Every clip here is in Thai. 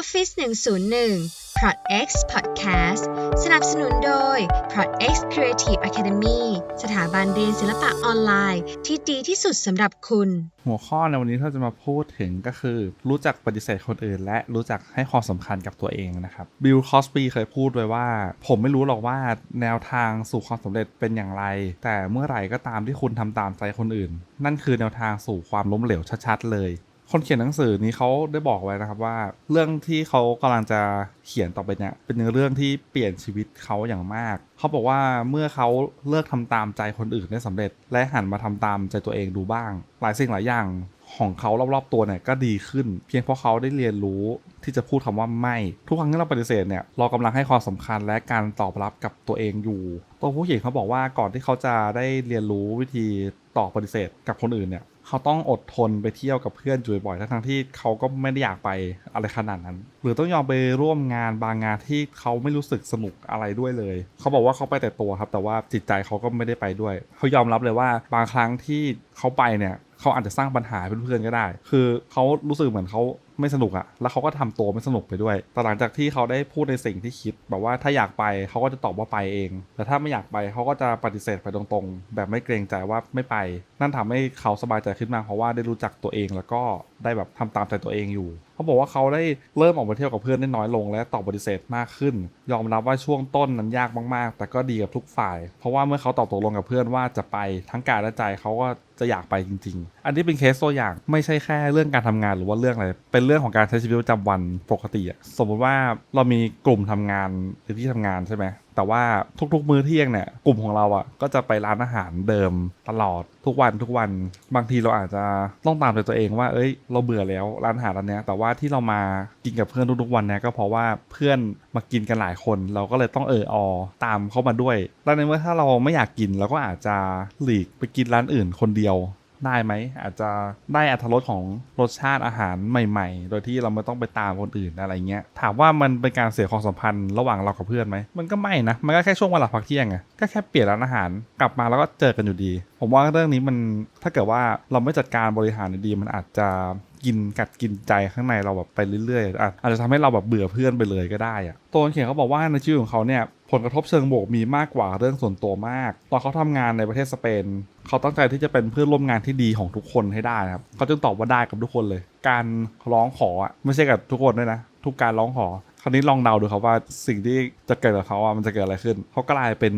Office 101 Prod X Podcast สนับสนุนโดย Prod X Creative Academy สถาบันเรียนศิลปะออนไลน์ ที่ดีที่สุดสำหรับคุณ หัวข้อในวันนี้ที่เราจะมาพูดถึงก็คือ รู้จักปฏิเสธคนอื่น และรู้จักให้ความสำคัญกับตัวเองนะครับบิลคอสปีเคยพูดไว้ว่า ผมไม่รู้หรอกว่าแนวทางสู่ความสำเร็จเป็นอย่างไร แต่เมื่อไหร่ก็ตามที่คุณทำตามใจคนอื่น นั่นคือแนวทางสู่ความล้มเหลวชัดๆเลย คนเขียนหนังสือนี้เขาได้บอกไว้นะครับว่า เรื่องที่เขากำลังจะเขียนต่อไปเนี่ยเป็นเรื่องที่เปลี่ยนชีวิตเขาอย่างมาก เขาบอกว่าเมื่อเขาเลิกทำตามใจคนอื่นได้สำเร็จ และหันมาทำตามใจตัวเองดูบ้าง หลายสิ่งหลายอย่างของเขารอบๆตัวเนี่ยก็ดีขึ้น เพียงเพราะเขาได้เรียนรู้ที่จะพูดคำว่าไม่ ทุกครั้งที่เราปฏิเสธเนี่ยเรากำลังให้ความสำคัญและการตอบรับกับตัวเองอยู่ ตัวผู้เขียนเขาบอกว่าก่อนที่เขาจะได้เรียนรู้วิธีตอบปฏิเสธกับคนอื่นเนี่ย เขาต้องอดทนไปเที่ยวกับเพื่อนอยู่บ่อยๆทั้งที่เขาก็ไม่ได้อยากไปอะไรขนาดนั้น หรือต้องยอมไปร่วมงานบางงานที่เขาไม่รู้สึกสนุกอะไรด้วยเลย เขาบอกว่าเขาไปแต่ตัวครับ แต่ว่าจิตใจเขาก็ไม่ได้ไปด้วย เขายอมรับเลยว่าบางครั้งที่เขาไปเนี่ยเขาอาจจะสร้างปัญหาเพื่อนๆก็ได้ คือเขารู้สึกเหมือนเขา ไม่สนุกอะแล้วเขาก็ทำตัวไม่สนุกไปด้วยแต่หลังจากที่เขาได้พูดในสิ่งที่คิด แบบว่าถ้าอยากไปเขาก็จะตอบว่าไปเอง แต่ถ้าไม่อยากไปเขาก็จะปฏิเสธไปตรงๆ แบบไม่เกรงใจว่าไม่ไป นั่นทำให้เขาสบายใจขึ้นมาเพราะว่าได้รู้จักตัวเองแล้วก็ได้แบบทำตามใจตัวเองอยู่เขาบอกว่าเขาได้เริ่มออกไปเที่ยวกับเพื่อนได้น้อยลงและตอบปฏิเสธมากขึ้น ยอมรับว่าช่วงต้นนั้นยากมากๆ แต่ก็ดีกับทุกฝ่าย เพราะว่าเมื่อเขาตอบตกลงกับเพื่อนว่าจะไปทั้งกายและใจเขาก็จะอยากไปจริง ๆ อันนี้เป็นเคสตัวอย่างไม่ใช่แค่เรื่องการทำงานหรือว่าเรื่องอะไร เป็นเรื่องของการใช้ชีวิตประจำวันปกติอะสมมติว่าเรามีกลุ่มทำงานหรือที่ทำงานใช่ไหม แต่ว่าทุกๆ มื้อเที่ยงเนี่ยกลุ่มของเราอะ่ะก็จะไปร้านอาหารเดิมตลอดทุกวันทุกวันบางทีเราอาจจะต้องตามใจตัวเองว่าเอ้ย เราเบื่อแล้วร้านอาหารร้านเนี้ยแต่ว่าที่เรามากินกับเพื่อนทุกๆวันเนี่ยก็เพราะว่าเพื่อนมากินกันหลายคน เราก็เลยต้องเอออตามเข้ามาด้วยแล้วในเมื่อถ้าเราไม่อยากกินเราก็อาจจะหลีกไปกินร้านอื่นคนเดียว ได้ไหม อาจจะได้อัตรสของรสชาติอาหารใหม่ ๆ โดยที่เราไม่ต้องไปตามคนอื่นอะไรเงี้ยถามว่ามันเป็นการเสียความสัมพันธ์ระหว่างเรากับเพื่อนไหมมันก็ไม่นะมันก็แค่ช่วงเวลาพักเที่ยงไงก็แค่เปลี่ยนร้านอาหารกลับมาแล้วก็เจอกันอยู่ดี ผมว่าเรื่องนี้มันถ้าเกิดว่าเราไม่จัดการบริหารดีมันอาจจะ กินกัดกินใจข้างในเราแบบไปเรื่อยๆอาจจะทำให้เราแบบเบื่อเพื่อนไปเลยก็ได้อะตัวเขียนเขาบอกว่าในชีวิตของเขาเนี่ยผลกระทบเชิงบวกมีมากกว่าเรื่องส่วนตัวมาก ตอนเขาทำงานในประเทศสเปน เขาตั้งใจที่จะเป็นเพื่อนร่วมงานที่ดีของทุกคนให้ได้ครับ เขาจึงตอบว่าได้กับทุกคนเลย การร้องขอไม่ใช่กับทุกคนด้วยนะ ทุกการร้องขอ คราวนี้ลองเดาดูครับว่าสิ่งที่จะเกิดกับเขาอะมันจะเกิดอะไรขึ้น เขากลายเป็น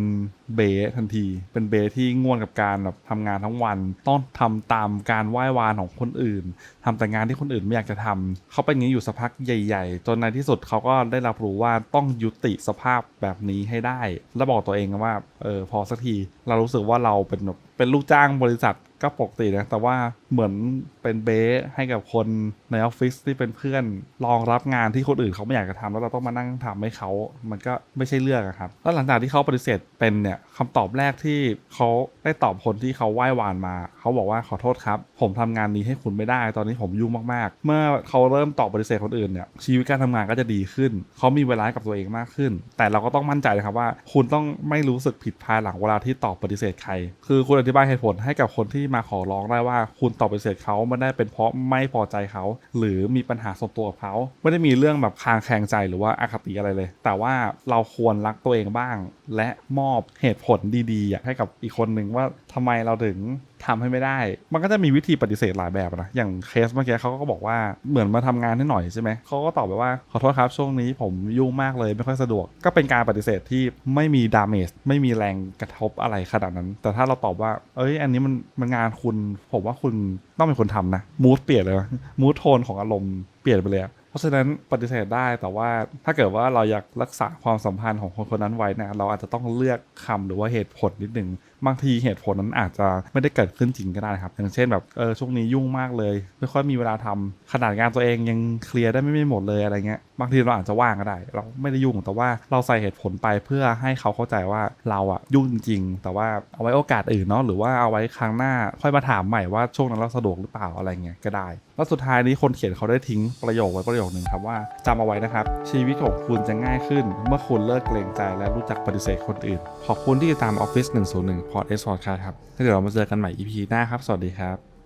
เบสทันที เป็นเบสที่ง่วนกับการแบบทำงานทั้งวัน ต้องทำตามการไหว้วานของคนอื่นทำแต่งานที่คนอื่นไม่อยากจะทำเขาเป็นอย่างนี้อยู่สักพักใหญ่ ๆ จนในที่สุดเขาก็ได้รับรู้ว่าต้องยุติสภาพแบบนี้ให้ได้ แล้วบอกตัวเองว่าเออพอสักที เรารู้สึกว่าเราเป็นแบบ เป็นลูกจ้างบริษัทก็ปกตินะ แต่ว่าเหมือนเป็นเบสให้กับคนในออฟฟิศที่เป็นเพื่อนรองรับงานที่คนอื่นเขาไม่อยากจะทำแล้วเราต้องมานั่งทำให้เขา มันก็ไม่ใช่เรื่องครับ แล้วหลังจากที่เขาปฏิเสธเป็นเนี่ยคำตอบแรกที่เขาได้ตอบคนที่เขาไหว้วานมา เขาบอกว่าขอโทษครับ ผมทำงานนี้ให้คุณไม่ได้ ตอนนี้ผมยุ่งมากๆ เมื่อเขาเริ่มตอบปฏิเสธคนอื่นเนี่ยชีวิตการทำงานก็จะดีขึ้น เขามีเวลากับตัวเองมากขึ้น แต่เราก็ต้องมั่นใจนะครับว่า คุณต้องไม่รู้สึกผิดภายหลังเวลาที่ตอบปฏิเสธใคร คือคุณอธิบายเหตุผลให้กับคนที่มาขอร้องได้ว่าคุณตอบปฏิเสธเขาไม่ได้เป็นเพราะไม่พอใจเขา หรือมีปัญหาส่วนตัวกับเขา ไม่ได้มีเรื่องแบบคางแข่งใจหรือว่าอาคติอะไรเลย แต่ว่าเราควรรักตัวเองบ้าง และมอบเหตุผลดีๆให้กับอีกคนหนึ่งว่าทำไมเราถึงทำให้ไม่ได้ มันก็จะมีวิธีปฏิเสธหลายแบบนะ อย่างเคสเมื่อกี้เขาก็บอกว่าเหมือนมาทำงานให้หน่อยใช่ไหม เขาก็ตอบไปว่าขอโทษครับช่วงนี้ผมยุ่งมากเลยไม่ค่อยสะดวก ก็เป็นการปฏิเสธที่ไม่มีดาเมจไม่มีแรงกระทบอะไรขนาดนั้น แต่ถ้าเราตอบว่า เอ้ย อันนี้มันมันงานคุณ ผมว่าคุณต้องเป็นคนทำนะ มูดเปลี่ยนเลยมูดโทนของอารมณ์เปลี่ยนไปเลย ราะฉะนั้นปฏิเสธได้แต่ว่าถ้าเกิดว่าเราอยากรักษาความสัมพันธ์ของคนคนนั้นไว้นะเราอาจจะต้องเลือกคำหรือว่าเหตุผลนิดนึงบางทีเหตุผลนั้นอาจจะไม่ได้เกิดขึ้นจริงก็ได้ครับ อย่างเช่นแบบเออช่วงนี้ยุ่งมากเลย ไม่ค่อยมีเวลาทำขนาดงานตัวเองยังเคลียร์ได้ไม่ไม่หมดเลยอะไรเงี้ย บางทีเราอาจจะว่างก็ได้ เราไม่ได้ยุ่งแต่ว่าเราใส่เหตุผลไปเพื่อให้เขาเข้าใจว่าเราอะยุ่งจริง แต่ว่าเอาไว้โอกาสอื่นเนาะหรือว่าเอาไว้ครั้งหน้าค่อยมาถามใหม่ว่าช่วงนั้นเราสะดวกหรือเปล่าอะไรเงี้ยก็ได้ แล้วสุดท้ายนี้คนเขียนเขาได้ทิ้งประโยคไว้ประโยคหนึ่งครับว่าจำเอาไว้นะครับ ชีวิตของคุณจะง่ายขึ้น เมื่อคุณเลิกเกรงใจและรู้จักปฏิเสธคนอื่น ขอบคุณที่ติดตาม Office 101 Port S Podcast ครับเดี๋ยวเรามาเจอกันใหม่ EP หน้าครับสวัสดีครับ